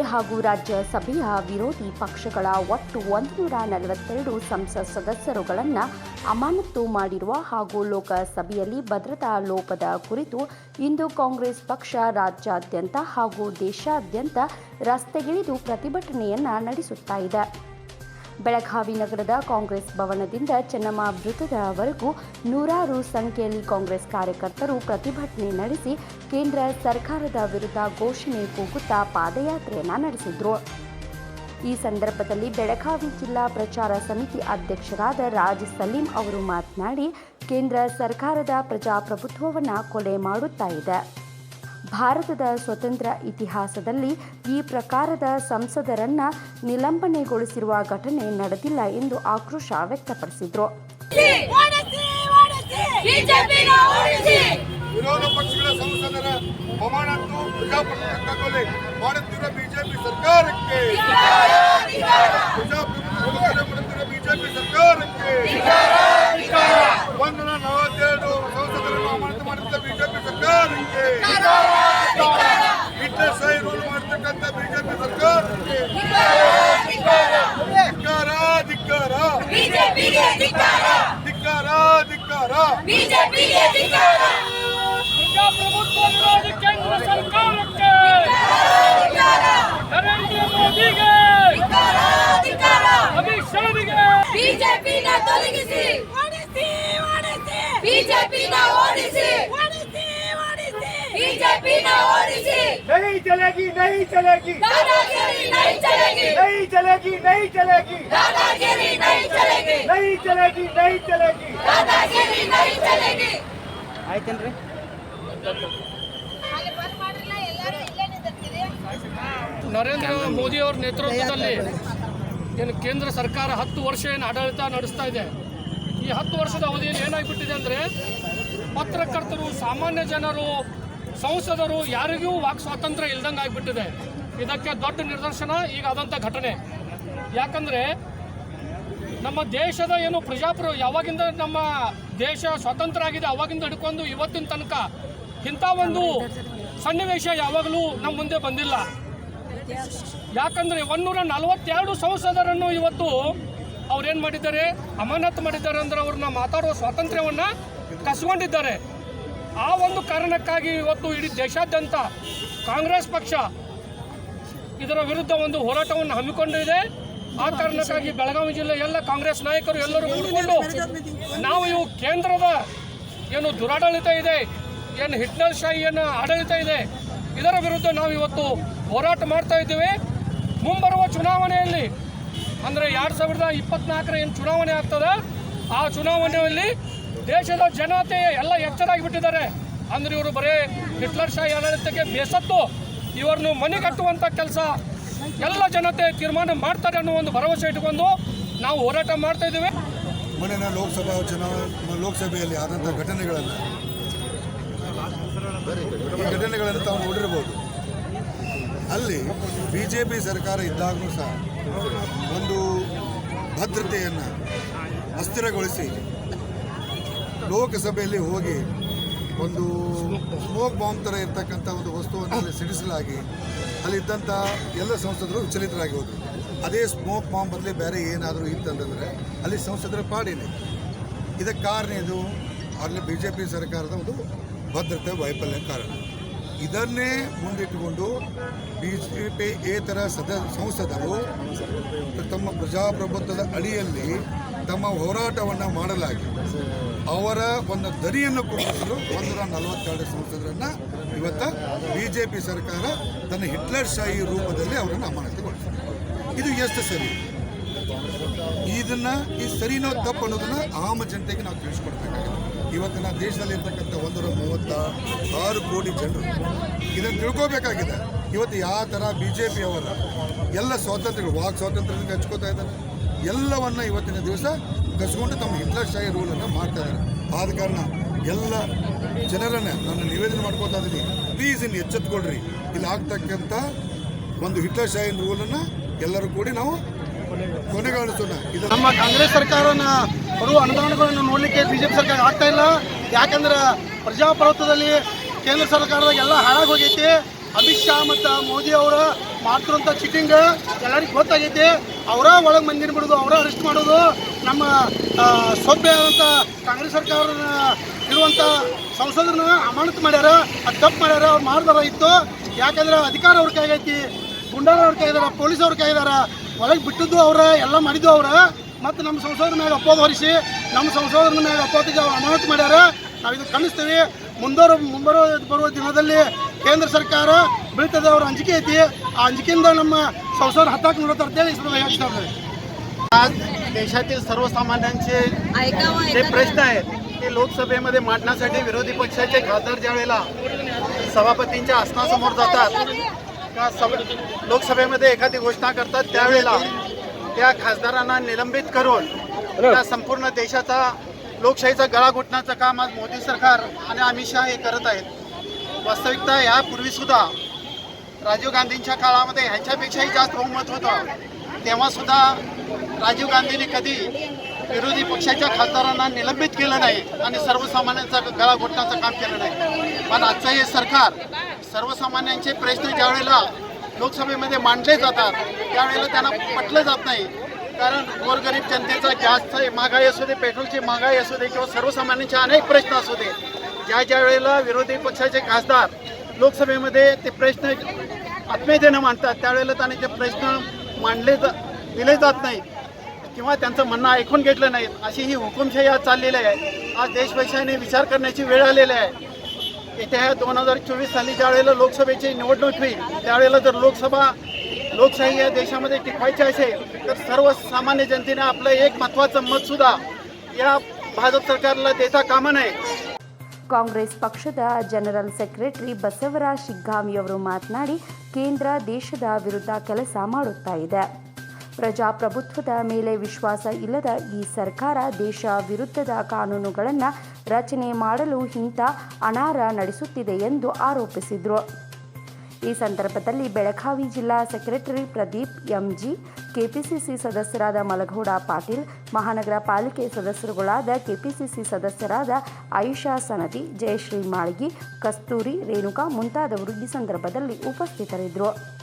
ಹಾಗೂ ರಾಜ್ಯಸಭೆಯ ವಿರೋಧಿ ಪಕ್ಷಗಳ ಒಟ್ಟು ಒಂದುನೂರ ನಲವತ್ತೆರಡು ಸಂಸತ್ ಸದಸ್ಯರುಗಳನ್ನು ಅಮಾನತು ಮಾಡಿರುವ ಹಾಗೂ ಲೋಕಸಭೆಯಲ್ಲಿ ಭದ್ರತಾ ಲೋಪದ ಕುರಿತು ಇಂದು ಕಾಂಗ್ರೆಸ್ ಪಕ್ಷ ರಾಜ್ಯಾದ್ಯಂತ ಹಾಗೂ ದೇಶಾದ್ಯಂತ ರಸ್ತೆಗಿಳಿದು ಪ್ರತಿಭಟನೆಯನ್ನ ನಡೆಸುತ್ತಾ ಇದೆ. ಬೆಳಗಾವಿ ನಗರದ ಕಾಂಗ್ರೆಸ್ ಭವನದಿಂದ ಚೆನ್ನಮ್ಮ ವೃತ್ತದವರೆಗೂ ನೂರಾರು ಸಂಖ್ಯೆಯಲ್ಲಿ ಕಾಂಗ್ರೆಸ್ ಕಾರ್ಯಕರ್ತರು ಪ್ರತಿಭಟನೆ ನಡೆಸಿ ಕೇಂದ್ರ ಸರ್ಕಾರದ ವಿರುದ್ಧ ಘೋಷಣೆ ಕೂಗುತ್ತಾ ಪಾದಯಾತ್ರೆಯನ್ನು ನಡೆಸಿದರು. ಈ ಸಂದರ್ಭದಲ್ಲಿ ಬೆಳಗಾವಿ ಜಿಲ್ಲಾ ಪ್ರಚಾರ ಸಮಿತಿ ಅಧ್ಯಕ್ಷರಾದ ರಾಜ್ ಸಲೀಂ ಅವರು ಮಾತನಾಡಿ, ಕೇಂದ್ರ ಸರ್ಕಾರದ ಪ್ರಜಾಪ್ರಭುತ್ವವನ್ನು ಕೊಲೆ ಮಾಡುತ್ತಾ ಇದೆ. ಭಾರತದ ಸ್ವತಂತ್ರ ಇತಿಹಾಸದಲ್ಲಿ ಈ ಪ್ರಕಾರದ ಸಂಸದರನ್ನ ನಿಲಂಬನೆಗೊಳಿಸಿರುವ ಘಟನೆ ನಡೆದಿಲ್ಲ ಎಂದು ಆಕ್ರೋಶ ವ್ಯಕ್ತಪಡಿಸಿದರು. ವಿರೋಧ ಪಕ್ಷಗಳ ಸಂಸದರ ಮಾಡುತ್ತಿರುವ ಬಿಜೆಪಿ ಸರ್ಕಾರಕ್ಕೆ. ಪ್ರಜಾಪ್ರಭುತ್ವ ಕೊಲೆ ಮಾಡುತ್ತಿರುವ ಬಿಜೆಪಿ ಸರ್ಕಾರಕ್ಕೆ. बीजेपी के धिक्कारा धिक्कारा धिक्कारा बीजेपी के धिक्कारा प्रभुत्व केंद्र सरकार के। नरेंद्र मोदी के। धिक्कारा धिक्कारा के। बीजेपी ना ओडिसी ओडिसी। बीजेपी ना ओडिसी। ओडिसी ओडिसी। बीजेपी ना ओडिसी। नहीं चलेगी नहीं चलेगी। दादागिरी नहीं चलेगी। नहीं चलेगी नहीं चलेगी। दादागिरी नहीं चलेगी नहीं चलेगी नहीं चलेगी दादागिरी नहीं चलेगी ಆಯ್ತೇನ್ರಿ ನರೇಂದ್ರ ಮೋದಿ ಅವರ ನೇತೃತ್ವದಲ್ಲಿ ಏನು ಕೇಂದ್ರ ಸರ್ಕಾರ ಹತ್ತು ವರ್ಷ ಏನು ಆಡಳಿತ ನಡೆಸ್ತಾ ಇದೆ ಈ ಹತ್ತು ವರ್ಷದ ಅವಧಿಯಲ್ಲಿ ಏನಾಗ್ಬಿಟ್ಟಿದೆ ಅಂದರೆ ಪತ್ರಕರ್ತರು ಸಾಮಾನ್ಯ ಜನರು ಸಂಸದರು ಯಾರಿಗೂ ವಾಕ್ ಸ್ವಾತಂತ್ರ್ಯ ಇಲ್ದಂಗೆ ಆಗಿಬಿಟ್ಟಿದೆ ಇದಕ್ಕೆ ದೊಡ್ಡ ನಿದರ್ಶನ ಈಗ ಆದಂಥ ಘಟನೆ ಯಾಕಂದರೆ ನಮ್ಮ ದೇಶದ ಏನು ಪ್ರಜಾಪ್ರ ಯಾವಾಗಿಂದ ನಮ್ಮ ದೇಶ ಸ್ವತಂತ್ರ ಆಗಿದೆ ಅವಾಗಿಂದ ಹಿಡ್ಕೊಂಡು ಇವತ್ತಿನ ತನಕ ಇಂಥ ಒಂದು ಸನ್ನಿವೇಶ ಯಾವಾಗಲೂ ನಮ್ಮ ಮುಂದೆ ಬಂದಿಲ್ಲ. ಯಾಕಂದ್ರೆ ಒಂದೂರ ನಲವತ್ತೆರಡು ಸಂಸದರನ್ನು ಇವತ್ತು ಅವ್ರೇನು ಮಾಡಿದ್ದಾರೆ? ಅಮಾನತ್ ಮಾಡಿದ್ದಾರೆ ಅಂದ್ರೆ ಅವ್ರನ್ನ ಮಾತಾಡುವ ಸ್ವಾತಂತ್ರ್ಯವನ್ನ ಕಸ್ಕೊಂಡಿದ್ದಾರೆ. ಆ ಒಂದು ಕಾರಣಕ್ಕಾಗಿ ಇವತ್ತು ಇಡೀ ದೇಶಾದ್ಯಂತ ಕಾಂಗ್ರೆಸ್ ಪಕ್ಷ ಇದರ ವಿರುದ್ಧ ಒಂದು ಹೋರಾಟವನ್ನು ಹಮ್ಮಿಕೊಂಡಿದೆ. ಆ ಕಾರಣಕ್ಕಾಗಿ ಬೆಳಗಾವಿ ಜಿಲ್ಲೆ ಎಲ್ಲ ಕಾಂಗ್ರೆಸ್ ನಾಯಕರು ಎಲ್ಲರೂ ಕೂಡಿಕೊಂಡು ನಾವು ಇವು ಕೇಂದ್ರದ ಏನು ದುರಾಡಳಿತ ಇದೆ, ಏನು ಹಿಟ್ಲರ್ ಶಾಹಿಯನ್ನು ಆಡಳಿತ ಇದೆ, ಇದರ ವಿರುದ್ಧ ನಾವು ಇವತ್ತು ಹೋರಾಟ ಮಾಡ್ತಾ ಇದ್ದೀವಿ. ಮುಂಬರುವ ಚುನಾವಣೆಯಲ್ಲಿ, ಅಂದರೆ ಎರಡು ಸಾವಿರದ ಇಪ್ಪತ್ನಾಲ್ಕರ ಏನು ಚುನಾವಣೆ ಆಗ್ತದೆ, ಆ ಚುನಾವಣೆಯಲ್ಲಿ ದೇಶದ ಜನತೆ ಎಲ್ಲ ಎಚ್ಚರಾಗಿಬಿಟ್ಟಿದ್ದಾರೆ ಅಂದರೆ ಇವರು ಬರೀ ಹಿಟ್ಲರ್ ಶಾಹಿ ಆಡಳಿತಕ್ಕೆ ಬೇಸತ್ತು, ಇವರನ್ನು ಮನೆಗಟ್ಟುವಂಥ ಕೆಲಸ ಎಲ್ಲ ಜನತೆ ತೀರ್ಮಾನ ಮಾಡ್ತಾರೆ ಅನ್ನೋ ಒಂದು ಭರವಸೆ ಇಟ್ಟುಕೊಂಡು ನಾವು ಹೋರಾಟ ಮಾಡ್ತಾ ಇದ್ದೀವಿ. ಮೊನ್ನೆ ಲೋಕಸಭಾ ಚುನಾವಣೆ ಲೋಕಸಭೆಯಲ್ಲಿ ಆದಂಥ ಘಟನೆಗಳನ್ನು ಈ ಘಟನೆಗಳನ್ನು ತಾವು ನೋಡಿರ್ಬೋದು. ಅಲ್ಲಿ ಬಿ ಜೆ ಪಿ ಸರ್ಕಾರ ಇದ್ದಾಗಲೂ ಸಹ ಒಂದು ಭದ್ರತೆಯನ್ನು ಅಸ್ಥಿರಗೊಳಿಸಿ ಲೋಕಸಭೆಯಲ್ಲಿ ಹೋಗಿ ಒಂದು ಸ್ಮೋಕ್ ಬಾಂಬ್ ಥರ ಇರ್ತಕ್ಕಂಥ ಒಂದು ವಸ್ತುವನ್ನು ಅಲ್ಲಿ ಸಿಡಿಸಲಾಗಿ ಅಲ್ಲಿದ್ದಂಥ ಎಲ್ಲ ಸಂಸದರು ವಿಚಲಿತರಾಗಿ ಹೋದರು ಅದೇ ಸ್ಮೋಕ್ ಬಾಂಬ್ ಬದಲೇ ಬೇರೆ ಏನಾದರೂ ಇತ್ತಂತಂದರೆ ಅಲ್ಲಿ ಸಂಸದರ ಪಾಡಿನೇ. ಇದಕ್ಕೆ ಕಾರಣ ಇದು ಅಲ್ಲಿ ಬಿ ಜೆ ಪಿ ಸರ್ಕಾರದ ಒಂದು ಭದ್ರತೆ, ವೈಫಲ್ಯ ಕಾರಣ. ಇದನ್ನೇ ಮುಂದಿಟ್ಟುಕೊಂಡು ಬಿ ಜೆ ಪಿ ಏತರ ಸದ, ಸಂಸದರು ತಮ್ಮ ಪ್ರಜಾಪ್ರಭುತ್ವದ ಅಡಿಯಲ್ಲಿ ತಮ್ಮ ಹೋರಾಟವನ್ನು ಮಾಡಲಾಗಿದೆ. ಅವರ ಒಂದು ದರಿಯನ್ನು ಕುಗ್ಗಿಸಲು ಒಂದೂರ ನಲವತ್ತೆರಡು ಸಂಸದರನ್ನು ಇವತ್ತು ಬಿ ಜೆ ಪಿ ಸರ್ಕಾರ ತನ್ನ ಹಿಟ್ಲರ್ ಶಾಹಿ ರೂಪದಲ್ಲಿ ಅವರನ್ನು ಅಮಾನತುಗೊಳಿಸಿದೆ. ಇದು ಎಷ್ಟು ಸರಿ? ಇದನ್ನು ಈ ಸರಿನೋ ತಪ್ಪು ಅನ್ನೋದನ್ನು ಆಮ ಜನತೆಗೆ ನಾವು ತಿಳಿಸ್ಕೊಡ್ಬೇಕಾಗಿದೆ. ಇವತ್ತಿನ ದೇಶದಲ್ಲಿ ಇರ್ತಕ್ಕಂಥ ಒಂದೂರ ಮೂವತ್ತ ಆರು ಕೋಟಿ ಜನರು ಇದನ್ನು ತಿಳ್ಕೋಬೇಕಾಗಿದೆ. ಇವತ್ತು ಯಾವ ಥರ ಬಿ ಜೆ ಪಿ ಅವರ ಎಲ್ಲ ಸ್ವಾತಂತ್ರ್ಯಗಳು, ವಾಕ್ ಸ್ವಾತಂತ್ರ್ಯದಿಂದ ಹಚ್ಕೋತಾ ಇದ್ದಾರೆ, ಎಲ್ಲವನ್ನು ಇವತ್ತಿನ ದಿವಸ ಕಸ್ಕೊಂಡು ತಮ್ಮ ಹಿಟ್ಲರ್ ಶಾಹಿ ರೂಲನ್ನು ಮಾಡ್ತಾ ಇದ್ದಾರೆ. ಆದ ಕಾರಣ ಎಲ್ಲ ಜನರನ್ನೇ ನಾನು ನಿವೇದನೆ ಮಾಡ್ಕೋತಾ ಇದ್ದೀನಿ. ಪ್ಲೀಸ್ ಇನ್ನು ಎಚ್ಚೆತ್ಕೊಳ್ರಿ. ಇಲ್ಲಿ ಆಗ್ತಕ್ಕಂಥ ಒಂದು ಹಿಟ್ಲರ್ ರೂಲನ್ನು ಎಲ್ಲರೂ ಕೂಡಿ ನಾವು ಕೊನೆಗಾಣಿಸೋಣ ಇದು ನಮ್ಮ ಕಾಂಗ್ರೆಸ್ ಸರ್ಕಾರನ ಬರುವ ಅನುದಾನಗಳನ್ನು ನೋಡಲಿಕ್ಕೆ ಬಿಜೆಪಿ ಸರ್ಕಾರ ಆಗ್ತಾ ಇಲ್ಲ. ಯಾಕಂದ್ರೆ ಪ್ರಜಾಪ್ರಭುತ್ವದಲ್ಲಿ ಕೇಂದ್ರ ಸರ್ಕಾರದ ಎಲ್ಲ ಹಾಳಾಗಿ ಹೋಗೈತಿ. ಅಮಿತ್ ಶಾ ಮತ್ತು ಮೋದಿ ಅವರ ಮಾಡ್ತಿರುವಂಥ ಚೀಟಿಂಗ್ ಎಲ್ಲರಿಗೂ ಗೊತ್ತಾಗೈತಿ. ಅವರ ಒಳಗೆ ಮಂದಿನ ಬಿಡೋದು, ಅವರ ಅರೆಸ್ಟ್ ಮಾಡೋದು, ನಮ್ಮ ಸೊಬ್ಬೆ ಆದಂಥ ಕಾಂಗ್ರೆಸ್ ಸರ್ಕಾರ ಇರುವಂಥ ಸಂಸದರನ್ನ ಅಮಾನತು ಮಾಡ್ಯಾರ, ಅದು ತಪ್ಪು ಮಾಡ್ಯಾರ, ಅವ್ರು ಮಾಡ್ದಾರ ಇತ್ತು. ಯಾಕಂದ್ರೆ ಅಧಿಕಾರ ಅವ್ರ ಕೈಗೈತಿ ಗುಂಡಾರ ಅವ್ರ ಕೈದಾರ ಪೊಲೀಸ್ ಅವ್ರ ಕೈದಾರ ಒಳಗೆ ಬಿಟ್ಟಿದ್ದು ಅವರ, ಎಲ್ಲ ಮಾಡಿದ್ದು ಅವ್ರ. ಮತ್ತು ನಮ್ಮ ಸಂಸದರ ಮೇಲೆ ಅಪ್ಪೋದು ಹೊರಿಸಿ ನಮ್ಮ ಸಂಸದರ ಮೇಲೆ ಅಪ್ಪೋದಿಗೆ ಅವ್ರು ಅಮಾನತು ಮಾಡ್ಯಾರ ನಾವು ಇದು ಖಂಡಿಸ್ತೀವಿ ಮುಂದೋರು ಮುಂಬರೋ ಬರುವ ದಿನದಲ್ಲಿ ಕೇಂದ್ರ ಸರ್ಕಾರ ಬೀಳ್ತದೆ ಅವ್ರ ಅಂಜಿಕೆ ಐತಿ ಆ ಅಂಜಿಕೆಯಿಂದ ನಮ್ಮ ಸಂಸದರ ಹತ್ತಾಕ್ ನೋಡ್ತಾರೆ ಅಂತೇಳಿ ಈ ಸಂದರ್ಭ ಹೇಳ್ತಾ ಇದ್ದಾರೆ. आज देशातील सर्वसामान्यांचे जे प्रश्न आहेत ते लोकसभेमध्ये मांडण्यासाठी विरोधी पक्षाचे खासदार ज्या वेळेला सभापतींच्या आसनासमोर जातात का सभ लोकसभेमध्ये एखादी घोषणा करतात त्यावेळेला त्या खासदारांना निलंबित करून त्या संपूर्ण देशाचा लोकशाहीचा गळा घुटण्याचं काम आज मोदी सरकार आणि अमित शहा हे करत आहेत. वास्तविकता यापूर्वीसुद्धा राजीव गांधींच्या काळामध्ये ह्याच्यापेक्षाही जास्त बहुमत होतं. तेव्हा सुद्धा राजीव गांधींनी कधी विरोधी पक्षाच्या खासदारांना निलंबित केलं नाही आणि सर्वसामान्यांचा गळा घोटण्याचं काम केलं नाही. पण आजचं हे सरकार सर्वसामान्यांचे प्रश्न ज्या वेळेला लोकसभेमध्ये मांडले जातात. त्यावेळेला त्यांना पटलं जात नाही. कारण गोरगरीब जनतेचा जास्त महागाई असू दे पेट्रोलची महागाई असू दे किंवा सर्वसामान्यांचे अनेक प्रश्न असू दे ज्या ज्या वेळेला विरोधी पक्षाचे खासदार लोकसभेमध्ये ते प्रश्न आत्मीयतेनं मांडतात त्यावेळेला त्यांनी ते प्रश्न मांडले जा दिले जात नाही किंवा त्यांचं म्हणणं ऐकून घेतलं नाही अशी ही हुकुमशाही आज चाललेली आहे. आज देशभक्षाने विचार करण्याची वेळ आलेली आहे. येत्या ह्या दोन हजार चोवीस साली ज्या वेळेला लोकसभेची निवडणूक होईल त्यावेळेला जर लोकसभा लोकशाही या देशामध्ये टिकवायची असेल तर सर्वसामान्य जनतेने आपलं एक महत्त्वाचं मतसुद्धा या भाजप सरकारला देता कामा नये ಕಾಂಗ್ರೆಸ್ ಪಕ್ಷದ ಜನರಲ್ ಸೆಕ್ರೆಟರಿ ಬಸವರಾಜ ಶಿಗ್ಗಾಮಿಯವರು ಮಾತನಾಡಿ ಕೇಂದ್ರ ದೇಶದ ವಿರುದ್ಧ ಕೆಲಸ ಮಾಡುತ್ತಾ ಇದೆ ಪ್ರಜಾಪ್ರಭುತ್ವದ ಮೇಲೆ ವಿಶ್ವಾಸ ಇಲ್ಲದ ಈ ಸರ್ಕಾರ ದೇಶ ವಿರುದ್ಧದ ಕಾನೂನುಗಳನ್ನು ರಚನೆ ಮಾಡಲು ಇಂಥ ಅನಾರ ನಡೆಸುತ್ತಿದೆ ಎಂದು ಆರೋಪಿಸಿದರು. ಈ ಸಂದರ್ಭದಲ್ಲಿ ಬೆಳಗಾವಿ ಜಿಲ್ಲಾ ಸೆಕ್ರೆಟರಿ ಪ್ರದೀಪ್ ಎಂಜಿ, ಕೆಪಿಸಿಸಿ ಸದಸ್ಯರಾದ ಮಲಘೋಡ ಪಾಟೀಲ್, ಮಹಾನಗರ ಪಾಲಿಕೆ ಸದಸ್ಯರುಗಳಾದ ಕೆಪಿಸಿಸಿ ಸದಸ್ಯರಾದ ಆಯುಷಾ ಸನತಿ ಜಯಶ್ರೀ ಮಾಳ್ಗಿ, ಕಸ್ತೂರಿ ರೇಣುಕಾ ಮುಂತಾದವರು ಈ ಸಂದರ್ಭದಲ್ಲಿ ಉಪಸ್ಥಿತರಿದ್ದರು